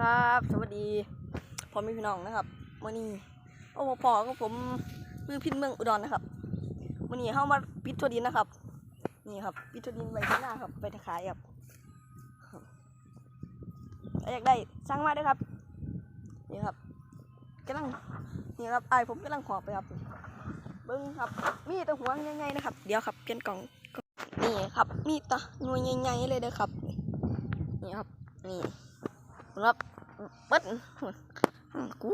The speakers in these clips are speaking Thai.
ครับ สวัสดีพ่อแม่พี่น้องนะครับวันนี้โอ้พอก็ผมมือพินเมืองอุดรนะครับวันนี้เข้ามาปิดทัวดินนะครับ นี่ครับ ปิดทัวดินไปที่หน้าครับ ไปขายครับอยากได้สั่งมาด้วยครับ นี่ครับกำลังนี่ครับไอผมกำลังขอไปครับเบิ้งครับ มีตะหัวใหญ่ๆนะครับ เดี๋ยวครับเปลี่ยนกล่องนี่ครับ มีตะหน่วยใหญ่ๆเลยเด้อครับ นี่ครับ นี่ ครับเบิดกู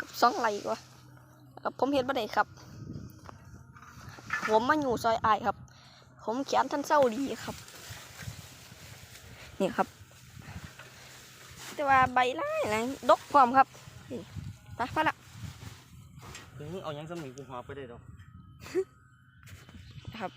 กับสองไหลกว่าครับผมเห็นบ่ได้ครับ ผมมาอยู่ซอยอายครับ ผมเขียนท่านเศร้าดีครับ นี่ครับ แต่ว่าใบไล่นะดกความครับนี่ไปพอละถึงเอายังสมิงกูหาไปได้ดอกครับ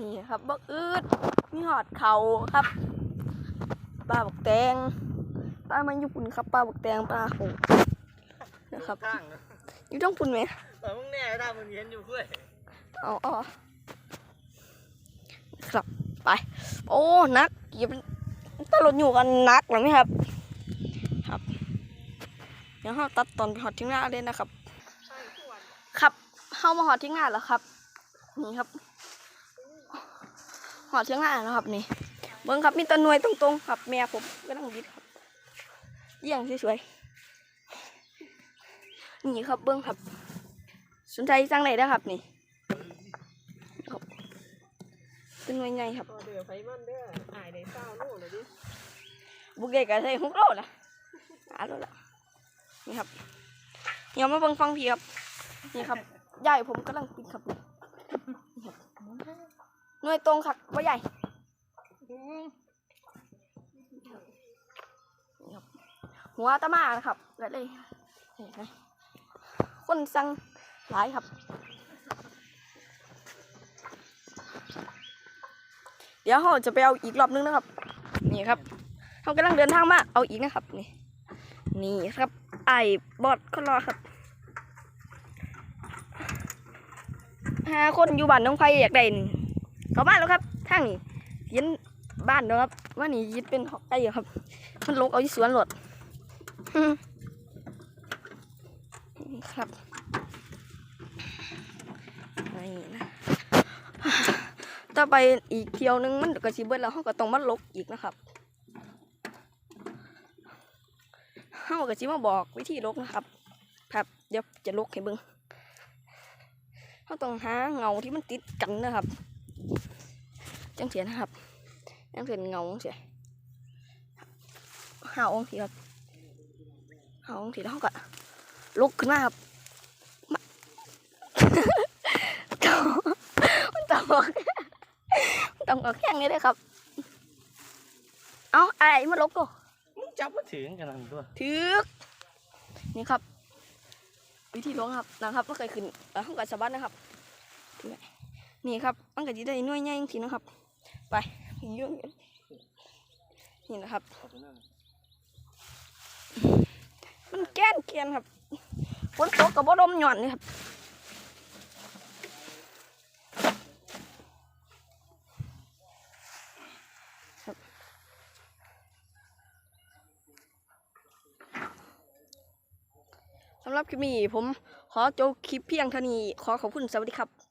นี่ครับบักอืดมีหอดเขาครับปลาบักแตงปลามันญี่ปุ่นครับปลาบักแตงปลาโหนะครับข้างนะอยู่ต้องปุ่นไหมแต่มึงแน่ได้มึงเห็นอยู่เพื่อนเอาเอาครับไป โอ้นักอย่าเป็นตลดอยู่กันนักหรือไม่ครับ ครับเดี๋ยวเราตัดตอนไปหอดทิ้งหน้าเลยนะครับ ครับเข้ามาหอดทิ้งหน้าแล้วครับ นี่ครับห อดทิ้งหน้าแล้วครับนี่เบิ้งครับมีต้นหน่วยตรงๆครับ แม่ผมก็ต้องบิดครับเยี่ยงสวยๆนี่ครับเบิ้งครับ สนใจสั่งไหนได้ครับนี่ครับเป็นหน่วยไงครับเดือไฟมันเด้อหายได้เศร้าโน่เลยดิบุกเด็กก็ใส่หุกโลนะหาโลละนี่ครับเดี๋ยวมาเบิ่งฟังพี่ครับนี่ครับใหญ่ผมกำลังปิดครับนี่ครับ หน่วยตรงครับว่าใหญ่หัวตะมานะครับก็เลยเห็นไหมคนสั่งหลายครับเดี๋ยวเราจะไปเอาอีกรอบนึงนะครับ นี่ครับเขากำลังเดินทางมาเอาอีกนะครับ นี่ นี่ครับ ไอ้บอดคนรอครับหาคนอยู่บ้านน้องไฟอยากได้นี่ เข้าบ้านแล้วครับทางนี้ยินบ้านเนาะครับ ว่านี่ยินเป็นหอกไก่ครับ มันลงเอาที่สวนหลดครับนี่นะต่อไปอีกเที่ยวหนึงมันก็สิเบิดแล้วเขาก็ต้องมาลกอีกนะครับเฮาก็สิมาบอกวิธีลกนะครับ ครับเดี๋ยวจะลกให้เบิ่งเฮาต้องหาเงาที่มันติดกันนะครับ จังเสียนะครับจังเสียเงาจังเสียหาองค์ทีครับหาองค์ทีแล้วเฮาก็ลุกขึ้นมาครับมาต้องต้องบอกต้องบอกแข้งนี้เลยครับ เอาอะไรมาลกก็มึงจับมาถึงกันนั่นตัวถึกนี่ครับ วิธีล้วงครับนะครับมันเคยขึ้นแล้วห้องกัดสะบัดนะครับถึงไหน นี่ครับมันก็จะได้หน่วยใหญ่จริงๆนะครับ ไปยุ่งกันนี่นะครับ มันแก้นเกียนครับฝนตกกับบ่ดมหย่อนนี่ครับครับสำหรับคลิปนี้ผมขอจบคลิปเพียงเท่านี้ ขอขอบคุณสวัสดีครับ